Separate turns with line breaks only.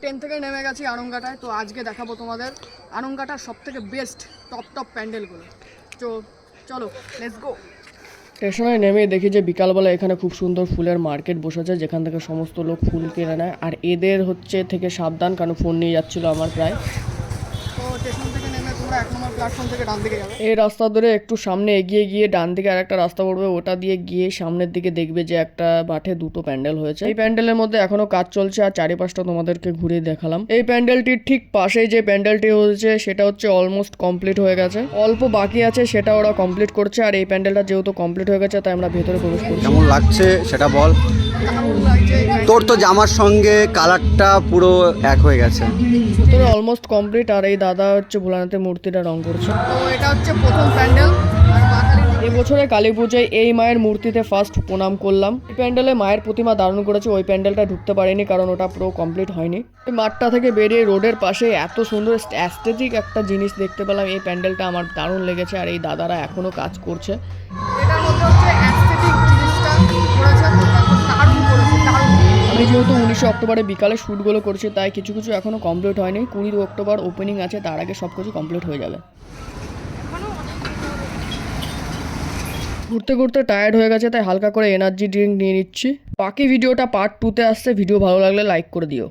Train থেকে নেমে গেছি আরঙ্গাটায় তো আজকে দেখাবো তোমাদের আরঙ্গাটার সব থেকে বেস্ট টপ টপ প্যান্ডেলগুলো। তো চলো লেটস গো স্টেশনে নেমে দেখি যে বিকালবেলা এখানে খুব সুন্দর ফুলের মার্কেট বসেছে যেখান থেকে সমস্ত লোক ফুল কিনে নেয়। আর এদের হচ্ছে থেকে সাবধান কারণ ফোন নিয়ে যাচ্ছিল আমার প্রায়। তো স্টেশন থেকে এই রাস্তা ধরে একটু সামনে এগিয়ে গিয়ে ডান দিকে আর একটা রাস্তা পড়বে ওটা দিয়ে গিয়ে সামনের দিকে দেখবে যে একটা মাঠে দুটো প্যান্ডেল হয়েছে। এই প্যান্ডেলের মধ্যে এখনও কাজ চলছে আর চারিপাশটা তোমাদেরকে ঘুরে দেখালাম। এই প্যান্ডেলটির ঠিক পাশে যে প্যান্ডেলটি হয়েছে সেটা হচ্ছে অলমোস্ট কমপ্লিট হয়ে গেছে। অল্প বাকি আছে সেটা ওরা কমপ্লিট করছে আর এই প্যান্ডেলটা যেহেতু কমপ্লিট হয়ে গেছে তাই আমরা ভেতরে প্রবেশ করছি।
কেমন লাগছে সেটা বল। তোর তো জামার সঙ্গে কালারটা পুরো এক হয়ে গেছে।
ভিতরে অলমোস্ট কমপ্লিট আর এই দাদা হচ্ছে ভোলানাথের মূর্তিটা রং করছে। এটা হচ্ছে প্রথম প্যান্ডেল এবছরে কালী পুজোয় এই মায়ের মূর্তিতে ফার্স্ট প্রণাম করলাম। এই প্যান্ডেলে মায়ের প্রতিমা দারুণ করেছে ওই প্যান্ডেলটা ঢুকতে পারিনি কারণ ওটা পুরো কমপ্লিট হয়নি। এই মাঠটা থেকে বেরিয়ে রোডের পাশে এত সুন্দর অ্যাস্থেটিক একটা জিনিস দেখতে পেলাম। এই প্যান্ডেলটা আমার দারুণ লেগেছে আর এই দাদারা এখনও কাজ করছে। এটার মধ্যে হচ্ছে আমি যেহেতু উনিশে অক্টোবরে বিকালে শ্যুটগুলো করছি, তাই কিছু কিছু এখনও কমপ্লিট হয়নি। কুড়ি অক্টোবর ওপেনিং আছে, তার আগে সব কিছু কমপ্লিট হয়ে যাবে। ঘুরতে ঘুরতে টায়ার্ড হয়ে গেছে, তাই হালকা করে এনার্জি ড্রিঙ্ক নিয়ে নিচ্ছি। বাকি ভিডিওটা পার্ট টুতে আসছে ভিডিও ভালো লাগলে লাইক করে দিও।